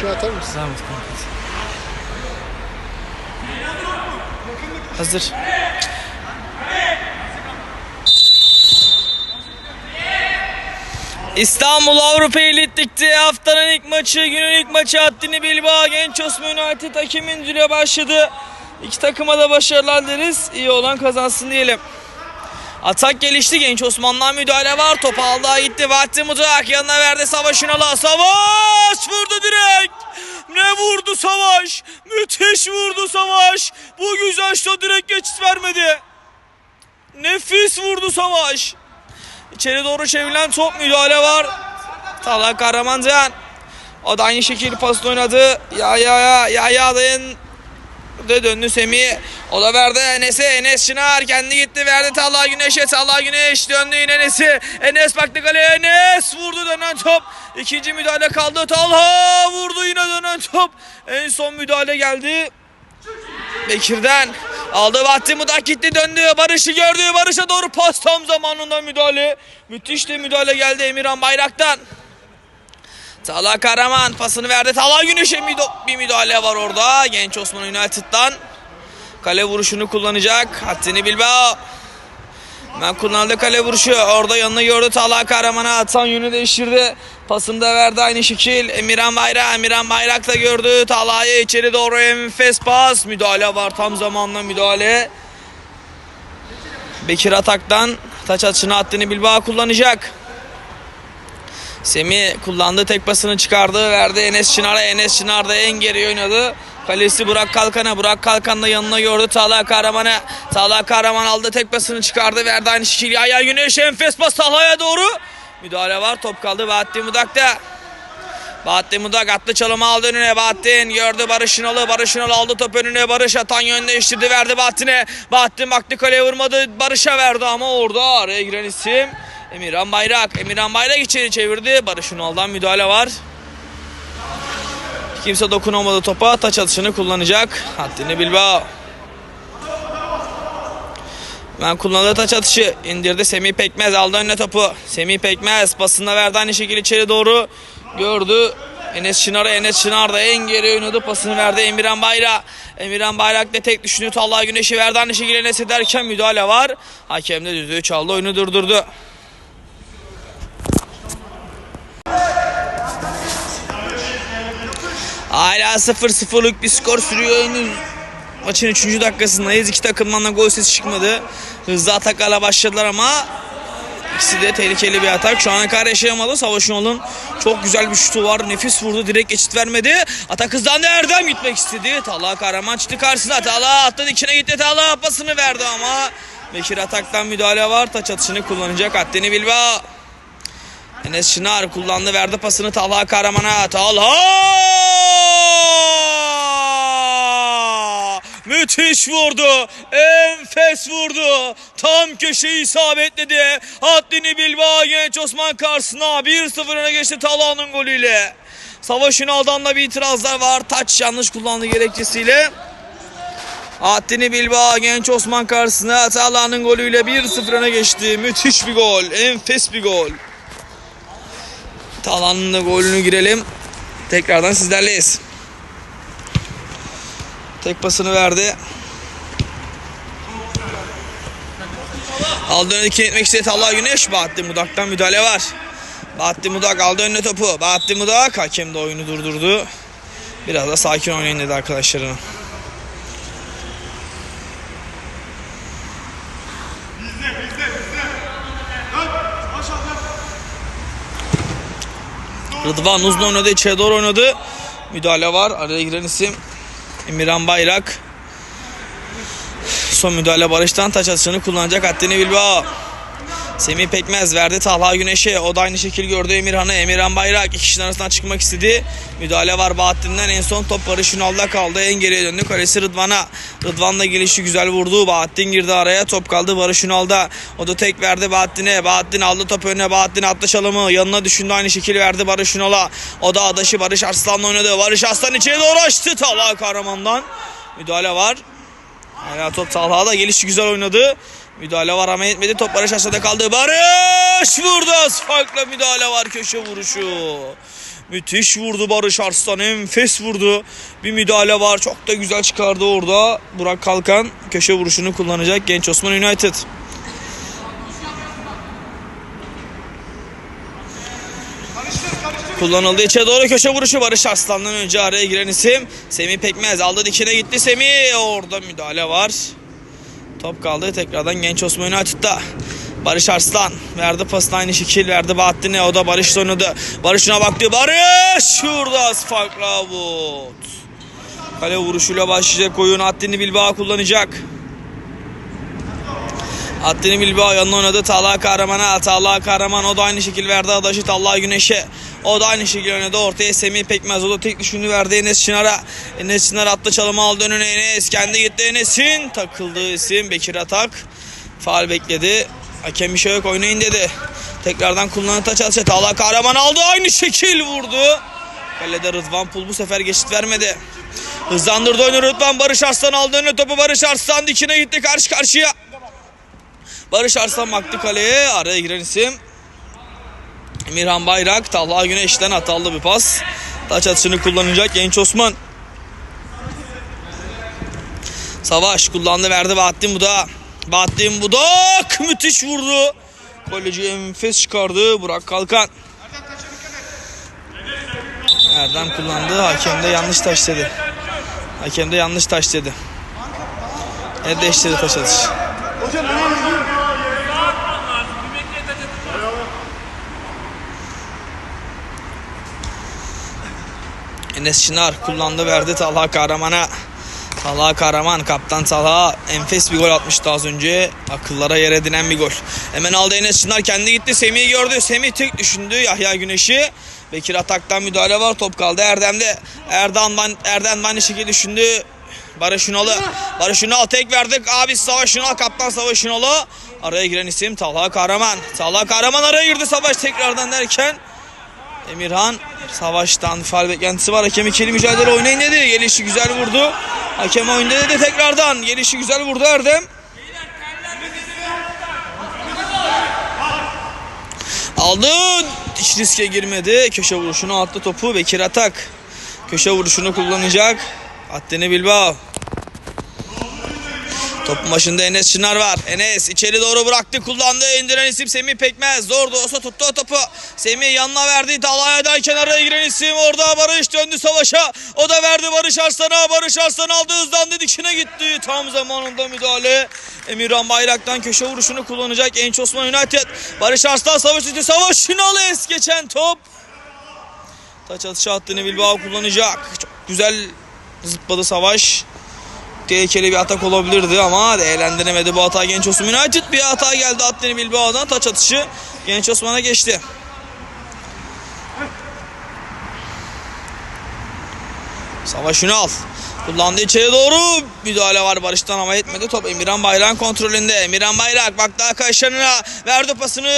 Şey atar mısın? Zahmet kanka. Hazır. İstanbul Avrupa Elit Lig'de haftanın ilk maçı, günün ilk maçı Haddini Bilbao Genç Osman United hakem indiriyor başladı. İki takıma da başarılar deriz. İyi olan kazansın diyelim. Atak gelişti. Genç Osman'dan müdahale var. Top aldı gitti. Vahdi Mudak yanına verdi Savaş Ünal'a. Savaş vurdu direkt. Ne vurdu Savaş? Müthiş vurdu Savaş. Bu güzel şut direkt geçit vermedi. Nefis vurdu Savaş. İçeri doğru çevrilen top müdahale var. Talha Karamancan. O da aynı şekilde pas oynadı. Ya ya ya ya ya dayın de döndü Semih. O da verdi Enes'e. Enes Çınar kendi gitti verdi Talha Güneş'e. Talha Güneş döndü yine Enes'i. Enes baktı kaleye. Enes vurdu dönen top. İkinci müdahale kaldı. Talha vurdu yine dönen top. En son müdahale geldi. Bekir'den aldı Vahdi Mudak gitti döndü Barış'ı gördü Barış'a doğru pas tam zamanında müdahale müthiş de müdahale geldi Emirhan Bayrak'tan Talha Karaman pasını verdi Talha Güneş'e bir müdahale var orada Genç Osman United'dan kale vuruşunu kullanacak Haddini Bilbao ben kullandı kale vuruşu. Orada yanına gördü Talha Karaman'a atan yönü değiştirdi. Pasını da verdi aynı şekil. Emirhan Bayrak. Emirhan Bayrak da gördü. Talha'yı içeri doğru enfes pas. Müdahale var tam zamanla müdahale. Bekir Atak'tan taç atışını Haddini Bilbao kullanacak. Semih kullandı tek pasını çıkardı verdi. Enes Çınar'a Enes Çınar da en geri oynadı. Kalesi Burak Kalkan'a Burak Kalkan da yanına gördü. Talha Kahraman'a Talha Kahraman aldı tek pasını çıkardı verdi. Aynı şekilde Yahya Güneş enfes pas Talha'ya doğru. Müdahale var top kaldı. Bahattin Mudak'ta Bahattin Mudak attı çalımı aldı önüne. Bahattin gördü Barış Ünal'ı. Barış Ünal aldı top önüne. Barış atan yön değiştirdi verdi Bahattin'e. Bahattin baktı kaleye vurmadı. Barış'a verdi ama orada araya giren isim Emirhan Bayrak Emirhan Bayrak içeri çevirdi Barış Ünal'dan müdahale var Kimse dokunamadı topa taç atışını kullanacak Haddini Bilbao ben kullandığı taç atışı indirdi Semih Pekmez aldı önüne topu. Semih Pekmez pasında verdi aynı şekilde içeri doğru gördü. Enes Çınar'a Enes Çınar da en geri oynadı pasını verdi Emirhan Bayrak. Emirhan Bayrak da tek düşünüyor Talha Güneş'i verdi aynı şekilde Enes'e derken müdahale var. Hakem de düdüğü çaldı oyunu durdurdu. Hala 0-0'lık bir skor sürüyor henüz Maçın 3. dakikasındayız. İki takımdan da gol sesi çıkmadı. Hızlı ataklarla başladılar ama ikisi de tehlikeli bir atak. Şu ana kadar yaşayamadı. Savaş Yol'un çok güzel bir şutu var. Nefis vurdu. Direkt geçit vermedi. Atak hızlandı. Erdem gitmek istedi. Talha Kahraman çıktı karşısına. Talha attı dikine gitti. Talha pasını verdi ama Bekir ataktan müdahale var. Taç atışını kullanacak. Haddini Bilbao. Enes Çınar kullandı verdi pasını Talha Kahraman'a. Talha! Müthiş vurdu. Enfes vurdu. Tam köşeyi isabetledi. Haddini Bilbao Genç Osman karşısına 1-0 öne geçti Talha'nın golüyle. Savaş Ünal'dan da bir itirazlar var. Taç yanlış kullandı gerekçesiyle. Haddini Bilbao Genç Osman karşısına Talha'nın golüyle 1-0 öne geçti. Müthiş bir gol. Enfes bir gol. Talha'nın da golünü girelim. Tekrardan sizlerleyiz. Tek pasını verdi. Aldı önüne etmek istedi Talha Güneş. Bahattin Mudak'tan müdahale var. Bahattin Mudak aldı önüne topu. Bahattin Mudak hakem de oyunu durdurdu. Biraz da sakin oynayın dedi arkadaşlarına. Rıdvan uzun oynadı, içeri doğru oynadı. Müdahale var. Araya giren isim Emirhan Bayrak. Son müdahale Barış'tan taç atışını kullanacak Haddini Bilbao. Semih Pekmez verdi Talha Güneş'e. O da aynı şekil gördü Emirhan'ı. Emirhan Bayrak iki kişinin arasından çıkmak istedi. Müdahale var Bahattin'den. En son top Barış Ünal'da kaldı. En geriye döndü. Kalesi Rıdvan'a. Rıdvan'la gelişi güzel vurdu. Bahattin girdi araya. Top kaldı Barış Ünal'da. O da tek verdi Bahattin'e. Bahattin aldı topu önüne. Bahattin attı çalımı. Yanına düşündü aynı şekil verdi Barış Ünal'a. O da adaşı Barış Arslan'la oynadı. Barış Arslan içeri doğru açtı. Talha Kahraman'dan. Müdahale var. Hala top Talha'da gelişi güzel oynadı. Müdahale var ama yetmedi. Top Barış Arslan'da kaldı. Barış vurdu. Farkla müdahale var köşe vuruşu. Müthiş vurdu Barış Arslan. Enfes vurdu. Bir müdahale var. Çok da güzel çıkardı orada. Burak Kalkan köşe vuruşunu kullanacak Genç Osman United. Kullanıldı içe doğru köşe vuruşu Barış Arslan'dan önce araya giren isim Semih Pekmez aldı dikine gitti Semih orada müdahale var. Top kaldı tekrardan Genç Osman United'da. Barış Arslan verdi pasını aynı şekil verdi Bahattin'e o da Barış oynadı. Barış'ına baktı Barış şurada farkla avut. Kale vuruşuyla başlayacak oyun Haddini Bilbao kullanacak. Haddini Bilbao yanına oynadı Talha Kahraman'a. Talha Kahraman o da aynı şekil verdi adaşı Talha Güneş'e. O da aynı şekilde oynadı. Ortaya Semih Pekmez. O da tek düşündü verdi Enes Çınar'a. Enes Çınar attı çalımı aldı önüne Enes. Kendi gitti Enes'in. Takıldığı isim Bekir Atak. Faal bekledi. Hakem bir şey yok oynayın dedi. Tekrardan kullanılan taç atışa Talha Kahraman aldı. Aynı şekil vurdu. Kalede Rıdvan Pul bu sefer geçit vermedi. Hızlandırdı oyunu Rıdvan. Barış Arslan aldı önüne topu. Barış Arslan dikine gitti karşı karşıya. Barış Arslan baktı kaleye. Araya giren isim Emirhan Bayrak. Talha Güneş'ten hatalı bir pas. Taç atışını kullanacak Genç Osman. Savaş kullandı verdi Bahattin Budak. Bahattin Budak müthiş vurdu. Kaleci enfes çıkardı Burak Kalkan. Erdem kullandı. Hakem de yanlış taş dedi. Hakem de yanlış taş dedi. El değiştirdi taş atışı. Enes Çınar kullandı verdi Talha Kahraman'a. Talha Kahraman kaptan Talha enfes bir gol atmıştı az önce. Akıllara yer edinen bir gol. Hemen aldı Enes Çınar kendi gitti Semih'i gördü. Semih tek düşündü Yahya Güneş'i. Bekir Atak'tan müdahale var top kaldı Erdem'de. Erdem, Erdem aynı şekilde düşündü. Barış Ünal'ı. Barış Ünal tek verdik. Abi Savaş Ünal kaptan Savaş Ünal'ı. Araya giren isim Talha Kahraman. Talha Kahraman araya girdi Savaş tekrardan derken Emirhan savaştan faal beklentisi var. Hakem ikili mücadele oynayın dedi. Gelişi güzel vurdu. Hakem oyunda dedi tekrardan. Gelişi güzel vurdu Erdem. Aldı. Hiç riske girmedi. Köşe vuruşunu attı topu. Bekir Atak. Köşe vuruşunu kullanacak. Haddini Bilbao. Topun başında Enes Çınar var. Enes içeri doğru bıraktı kullandı. indiren isim Semih Pekmez. Zor da olsa tuttu o topu. Semih yanına verdi. Talha'dan kenara giren isim. Orada Barış döndü savaşa. O da verdi Barış Arslan'a. Barış Arslan aldı hızlandı dikine gitti. Tam zamanında müdahale. Emirhan Bayrak'tan köşe vuruşunu kullanacak. Genç Osman United. Barış Arslan savaş üstü. Savaş Şınalı es geçen top. Taç atışı attığını Bilbao kullanacak. Çok güzel zıpladı savaş tehlikeli bir atak olabilirdi ama değerlendiremedi bu hata Genç Osman United. Bir hata geldi Atteni Bilbao'dan taç atışı Genç Osman'a geçti. Savaş Ünal kullandı içeri doğru müdahale var Barış'tan ama yetmedi. Top Emirhan Bayrak'ın kontrolünde. Emirhan Bayrak baktı arkadaşlarına verdi pasını.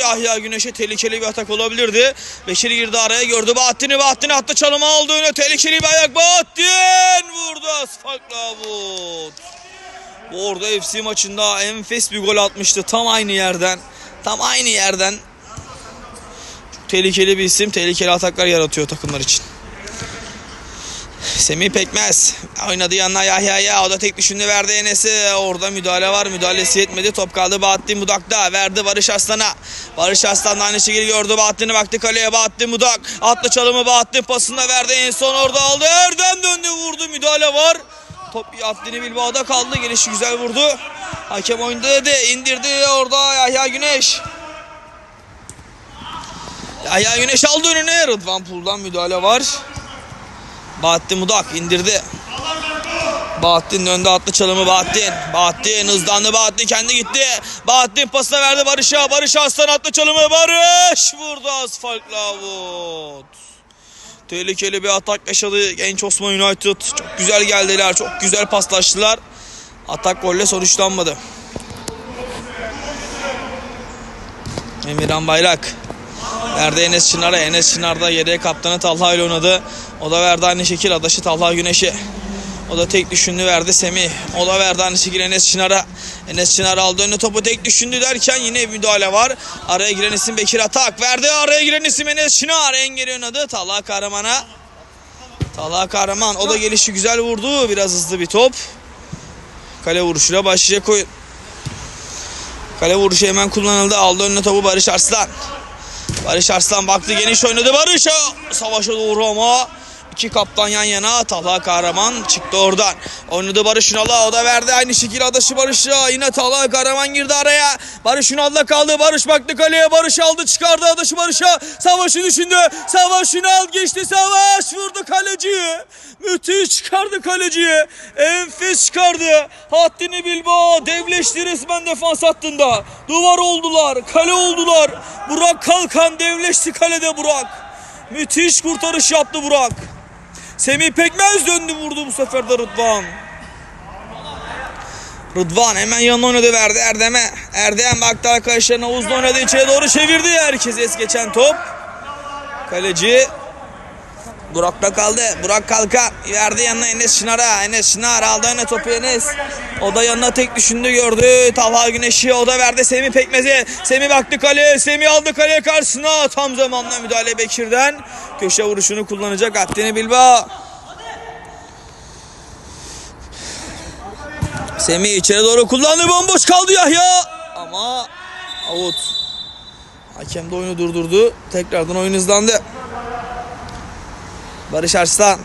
Yahya Güneş'e tehlikeli bir atak olabilirdi. Beşir girdi araya gördü Bahattin'i. Bahattin'i attı çalıma aldı öne tehlikeli bir ayak. Bahattin vurdu asfaltla avut bu orada FC maçında enfes bir gol atmıştı. Tam aynı yerden tam aynı yerden. Çok tehlikeli bir isim tehlikeli ataklar yaratıyor takımlar için Semih Pekmez. Oynadı yanına Yahya'ya o da tek düşündü verdi Enes'e orada müdahale var. Müdahalesi yetmedi. Top kaldı Bahattin Budak'ta verdi Barış Aslan'a. Barış Aslan da aynı şekilde gördü Bahattin'i. Baktı kaleye Bahattin Budak attı çalımı Bahattin pasında verdi. En son orada aldı. Erdem döndü vurdu. Müdahale var. Top Bahattin'i Bilbao'da kaldı. Gelişi güzel vurdu. Hakem oyunda dedi. İndirdi. Orada Yahya Güneş. Yahya Güneş aldı önüne. Rıdvan Pul'dan müdahale var Bahattin Mudak indirdi. Bahattin önde attı çalımı Bahattin. Bahattin hızlandı Bahattin kendi gitti. Bahattin pasına verdi Barış'a. Barış Aslan attı çalımı. Barış vurdu asfaltla avut. Tehlikeli bir atak yaşadı Genç Osman United. Çok güzel geldiler. Çok güzel paslaştılar. Atak golle sonuçlanmadı. Emirhan Bayrak. Verdi Enes Çınar'a. Enes Çınar da yedek kaptanı Talha ile oynadı. O da verdi aynı şekil adaşı Talha Güneş'e. O da tek düşündü verdi Semih. O da verdi aynı şekilde Enes Çınar'a. Enes Çınar aldı önüne topu tek düşündü derken yine müdahale var. Araya giren isim Bekir Atak. Verdi araya giren isim Enes Çınar. Engeli oynadı. Talha Kahraman'a. Talha Kahraman o da gelişi güzel vurdu. Biraz hızlı bir top. Kale vuruşuyla başlayacak oyun. Kale vuruşu hemen kullanıldı. Aldı önüne topu Barış Arslan. Barış Arslan baktı geniş oynadı Barış'a. Savaşa doğru ama iki kaptan yan yana. Talha Kahraman çıktı oradan. Oynadı Barış Ünal'a. O da verdi aynı şekilde adaşı Barış'a. Yine Talha Kahraman girdi araya. Barış Ünal'da kaldı. Barış baktı kaleye. Barış aldı çıkardı adaşı Barış'a. Savaşı düşündü. Savaş Ünal geçti. Savaş vurdu kaleciyi. Müthiş çıkardı kaleciyi. Enfes çıkardı. Haddini Bilbao devleşti resmen defans hattında. Duvar oldular. Kale oldular. Burak Kalkan devleşti kalede Burak. Müthiş kurtarış yaptı Burak. Semih Pekmez döndü vurdu bu sefer de Rıdvan. Rıdvan hemen yanına oynadı verdi Erdem'e. Erdem baktı arkadaşlarına uzun oynadı içeri doğru çevirdi. Herkes es geçen top. Kaleci Burak'ta kaldı. Burak Kalkan verdi yanına Enes Şınar'a. Enes Şınar aldı önüne topu Enes. O da yanına tek düşündü gördü. Talha Güneş'i o da verdi Semih Pekmez'e. Semih baktı kaleye. Semih aldı kaleye karşısına. Tam zamanla müdahale Bekir'den. Köşe vuruşunu kullanacak Haddini Bilbao. Semih içeri doğru kullandı. Bomboş kaldı Yahya. Ama out. Hakem de oyunu durdurdu. Tekrardan oyun hızlandı. Barış Arslan.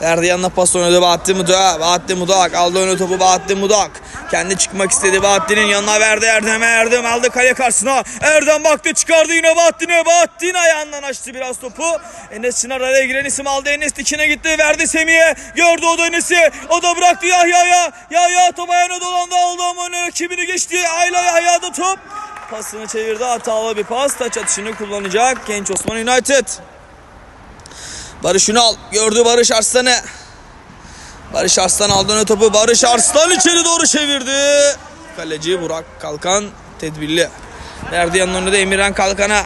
Verdi yanına pas oynadı Bahattin Mudak. Bahattin Mudak aldı önü topu Bahattin Mudak. Kendi çıkmak istedi Bahattin'in yanına verdi Erdem'e. Erdem aldı kale karşısına. Erdem baktı çıkardı yine Bahattin'e. Bahattin ayağından açtı biraz topu. Enes Çınar araya giren isim aldı. Enes dikine gitti verdi Semih'e. Gördü o da Enes'i. O da bıraktı Yahya'ya. Yahya top ayağına dolandı aldı ama önüne rakibini geçti. Ayla Yahya'da top. Pasını çevirdi hatalı bir pas. Taç atışını kullanacak Genç Osman United. Barış Ünal gördü Barış Arslan'ı. Barış Arslan aldı öne topu. Barış Arslan içeri doğru çevirdi. Kaleci Burak Kalkan tedbirli. Verdi yanının önünde Emirhan Kalkan'a.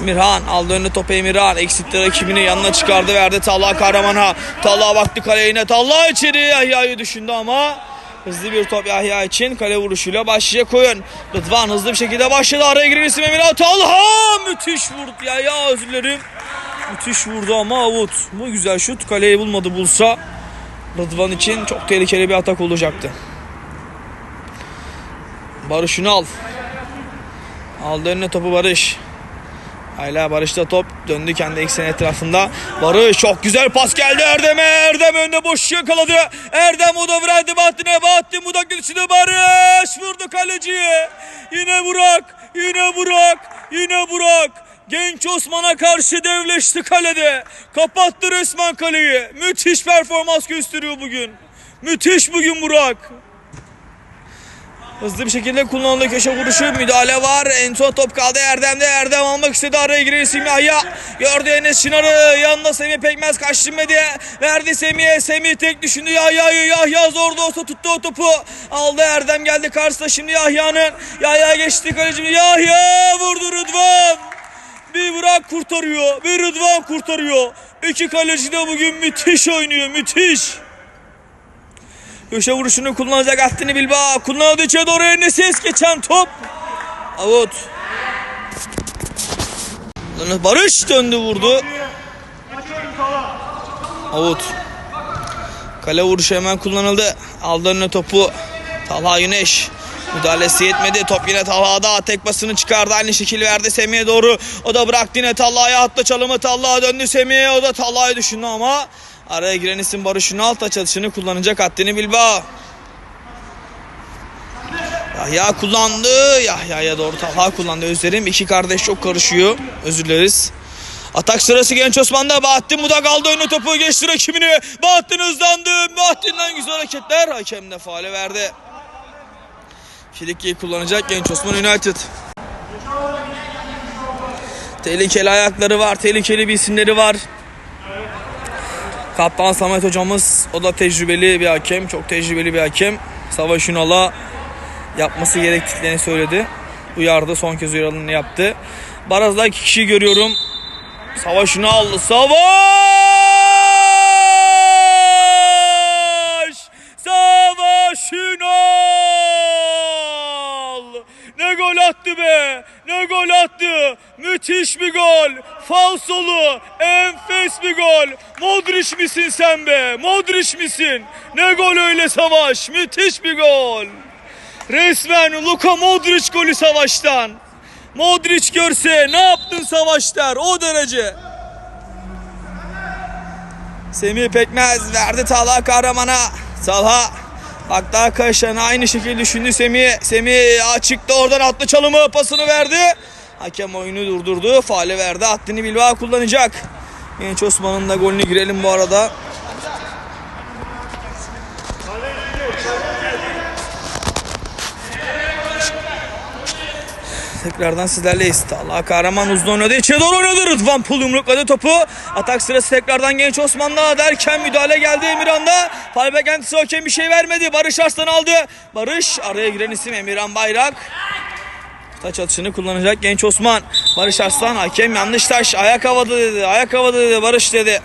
Emirhan aldı önüne topu Emirhan. Eksiltti rakibini yanına çıkardı verdi Talha Kahraman'a. Talha baktı kaleye yine. Talha içeri Yahya'yı düşündü ama hızlı bir top Yahya için kale vuruşuyla başlayacak oyun. Rıdvan hızlı bir şekilde başladı. Araya giren isim Emirhan. Talha müthiş vurdu Yahya özür dilerim. Müthiş vurdu ama avut. Bu güzel şut. Kaleyi bulmadı bulsa Rıdvan için çok tehlikeli bir atak olacaktı. Barış Ünal. Aldı önüne topu Barış. Hala Barış'ta top döndü kendi eksen etrafında. Barış çok güzel pas geldi Erdem'e. Erdem önde boş yakaladı. Erdem o da verdi Bahattin'e. Bahattin Budak geçti. Barış vurdu kaleciye. Yine Burak. Yine Burak. Yine Burak. Genç Osman'a karşı devleşti kalede. Kapattı resmen kaleyi. Müthiş performans gösteriyor bugün. Müthiş bugün Burak. Hızlı bir şekilde kullanıldı köşe vuruşu müdahale var. En son top kaldı Erdem'de. Erdem almak istedi araya giren isim Yahya. Gördü Enes Çınar'ı. Yanında Semih Pekmez kaçtırmadı. Verdi Semih'e. Semih tek düşündü Yahya'yı. Yahya zor da olsa tuttu o topu. Aldı Erdem geldi karşısına şimdi Yahya'nın. Yahya geçti kalecimiz. Yahya vurdu Rıdvan. Bir Burak kurtarıyor. Bir Rıdvan kurtarıyor. İki kaleci de bugün müthiş oynuyor. Müthiş. Köşe vuruşunu kullanacak Hattini Bilbao. Kullanıldı içe doğru eline ses geçen top. Avut. Barış döndü vurdu. Avut. Kale vuruşu hemen kullanıldı. Aldı önüne topu. Talha Güneş. Müdahalesi yetmedi. Top yine Talha'da. Tek basını çıkardı. Aynı şekil verdi Semih'e doğru. O da bıraktı yine Talha'ya attı çalımı. Talha döndü Semih'e. O da Talha'yı düşündü ama araya giren isim Barış Ünal taç atışını kullanacak Haddini Bilbao. Yahya kullandı. Yahya'ya doğru Talha kullandı. Özlerim. İki kardeş çok karışıyor. Özür dileriz. Atak sırası Genç Osman'da. Bahattin Mudak aldı önüne topu geçti rakibini. Bahattin hızlandı. Bahattin'den güzel hareketler. Hakem de faale verdi. Filikli'yi kullanacak Genç Osman United. Tehlikeli ayakları var. Tehlikeli bir isimleri var. Kaptan Samet hocamız o da tecrübeli bir hakem. Çok tecrübeli bir hakem. Savaş Ünal'a yapması gerektiklerini söyledi. Uyardı. Son kez uyarılarını yaptı. Baraz'da iki kişi görüyorum. Savaş Ünal. Savaş! Attı. Müthiş bir gol. Falsolu. Enfes bir gol. Modric misin sen be? Modric misin? Ne gol öyle savaş? Müthiş bir gol. Resmen Luka Modric golü savaştan. Modric görse ne yaptın savaş der o derece. Semih Pekmez verdi Talha Kahraman'a. Talha baktı arkadaşlarına aynı şekilde düşündü Semih. Semih açıkta oradan attı çalımı pasını verdi. Hakem oyunu durdurdu. Faale verdi. Haddini Bilbao kullanacak. Genç Osman'ın da golünü girelim bu arada. Tekrardan sizlerleyiz. Talha Kahraman uzun oynadı. İçeri doğru oynadı. Rıdvan Pul yumrukladı topu. Atak sırası tekrardan genç Osman'la derken müdahale geldi Emirhan'da. Falbe kendisi hakem bir şey vermedi. Barış Arslan aldı. Barış araya giren isim Emirhan Bayrak. Taç atışını kullanacak genç Osman. Barış Arslan hakem yanlış taş. Ayak havada dedi. Ayak havada dedi. Barış dedi.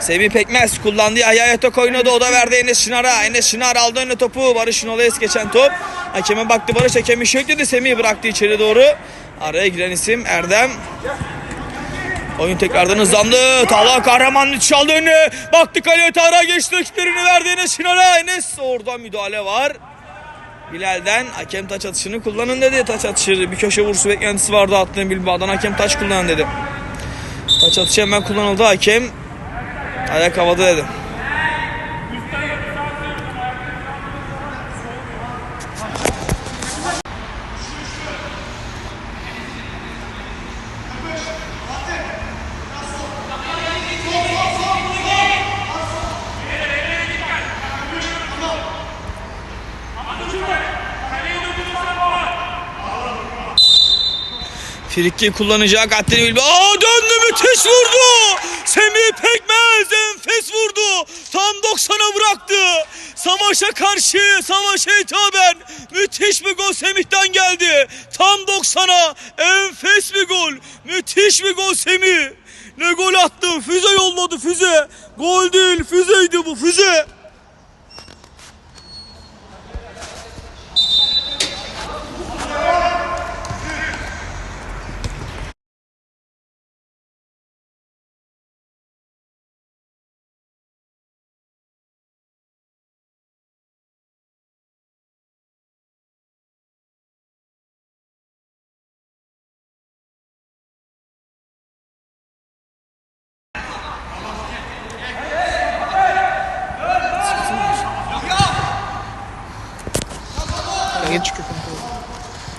Semih Pekmez kullandığı ayağı yatak oynadı. O da verdi Enes Şınar'a. Enes Şınar aldı önüne topu. Barış Nolayes geçen top. Hakeme baktı Barış hakem işi yok dedi. Semih bıraktı içeri doğru. Araya giren isim Erdem. Oyun tekrardan hızlandı. Talha Kahraman çaldı önüne. Baktı kaleye Tarık'a geçti. Rakiplerini verdi Enes Şınar'a. Enes oradan müdahale var. Bilal'den hakem taç atışını kullanın dedi. Taç atışı bir köşe vursu beklentisi vardı attığın Bilbao'dan hakem taç kullanın dedi. Taç atışı hemen kullanıldı hakem. Ayak havada dedi. Frikki kullanacak Haddini Bilbao. Aa, döndü müthiş vurdu. Semih Pekmez enfes vurdu. Tam 90'a bıraktı. Savaşa karşı, savaşa hitaben müthiş bir gol Semih'ten geldi. Tam 90'a enfes bir gol. Müthiş bir gol Semih. Ne gol attı? Füze yolladı füze. Gol değil füzeydi bu füze.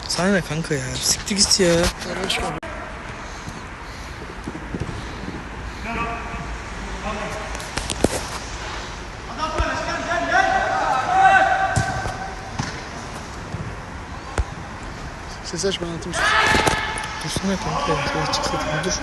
Sana ne kanka ya? Siktir git ya. Ses aç ben atayım. Dursana kanka ya. Çıksın dur.